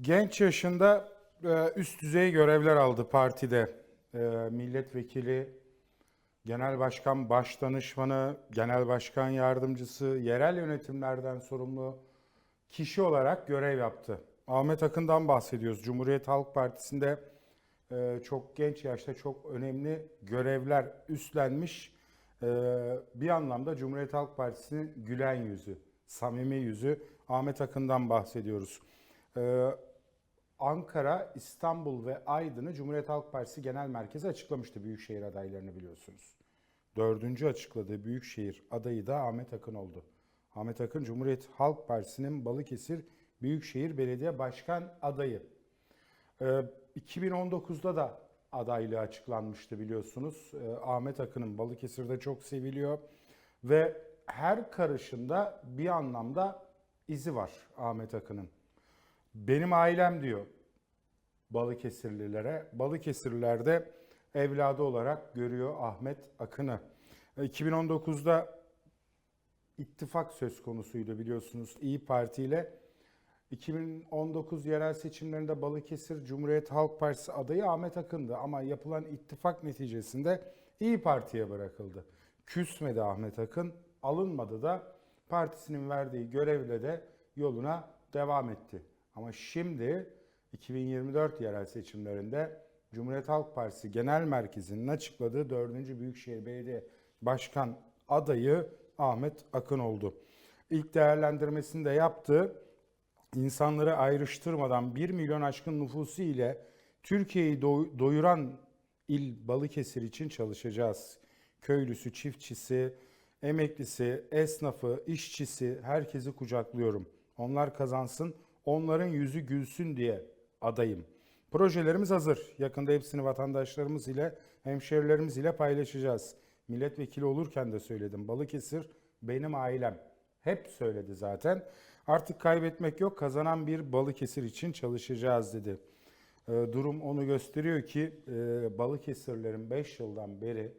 Genç yaşında e, üst düzey görevler aldı partide. E, Milletvekili, genel başkan başdanışmanı, genel başkan yardımcısı, yerel yönetimlerden sorumlu kişi olarak görev yaptı. Ahmet Akın'dan bahsediyoruz. Cumhuriyet Halk Partisi'nde e, çok genç yaşta çok önemli görevler üstlenmiş. Bir anlamda Cumhuriyet Halk Partisi'nin gülen yüzü, samimi yüzü Ahmet Akın'dan bahsediyoruz. E, Ankara, İstanbul ve Aydın'ı Cumhuriyet Halk Partisi Genel Merkezi açıklamıştı büyükşehir adaylarını biliyorsunuz. Dördüncü açıkladığı büyükşehir adayı da Ahmet Akın oldu. Ahmet Akın Cumhuriyet Halk Partisi'nin Balıkesir Büyükşehir Belediye Başkan adayı. Ee, 2019'da da adaylığı açıklanmıştı biliyorsunuz. Ee, Ahmet Akın'ın Balıkesir'de çok seviliyor ve her karışında bir anlamda izi var Ahmet Akın'ın. Benim ailem diyor Balıkesirlilere. Balıkesirliler de evladı olarak görüyor Ahmet Akın'ı. E, 2019'da ittifak söz konusuydu biliyorsunuz İyi Parti ile. 2019 yerel seçimlerinde Balıkesir Cumhuriyet Halk Partisi adayı Ahmet Akın'dı ama yapılan ittifak neticesinde İyi Parti'ye bırakıldı. Küsmedi Ahmet Akın, alınmadı da partisinin verdiği görevle de yoluna devam etti. Ama şimdi 2024 yerel seçimlerinde Cumhuriyet Halk Partisi Genel Merkezi'nin açıkladığı 4. Büyükşehir Belediye Başkan adayı Ahmet Akın oldu. İlk değerlendirmesini de yaptı. İnsanları ayrıştırmadan 1 milyon aşkın nüfusu ile Türkiye'yi doy- doyuran il Balıkesir için çalışacağız. Köylüsü, çiftçisi, emeklisi, esnafı, işçisi herkesi kucaklıyorum. Onlar kazansın, onların yüzü gülsün diye adayım. Projelerimiz hazır. Yakında hepsini vatandaşlarımız ile, hemşerilerimiz ile paylaşacağız. Milletvekili olurken de söyledim. Balıkesir benim ailem. Hep söyledi zaten. Artık kaybetmek yok, kazanan bir Balıkesir için çalışacağız dedi. Ee, durum onu gösteriyor ki e, Balıkesirlerin 5 yıldan beri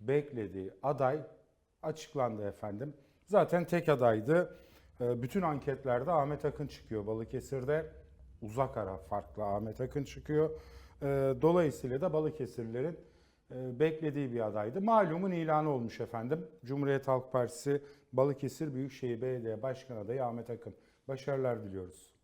beklediği aday açıklandı efendim. Zaten tek adaydı. Ee, bütün anketlerde Ahmet Akın çıkıyor. Balıkesir'de uzak ara farklı Ahmet Akın çıkıyor. Ee, dolayısıyla da Balıkesirlerin e, beklediği bir adaydı. Malumun ilanı olmuş efendim. Cumhuriyet Halk Partisi Balıkesir Büyükşehir Belediye Başkan adayı Ahmet Akın. Başarılar diliyoruz.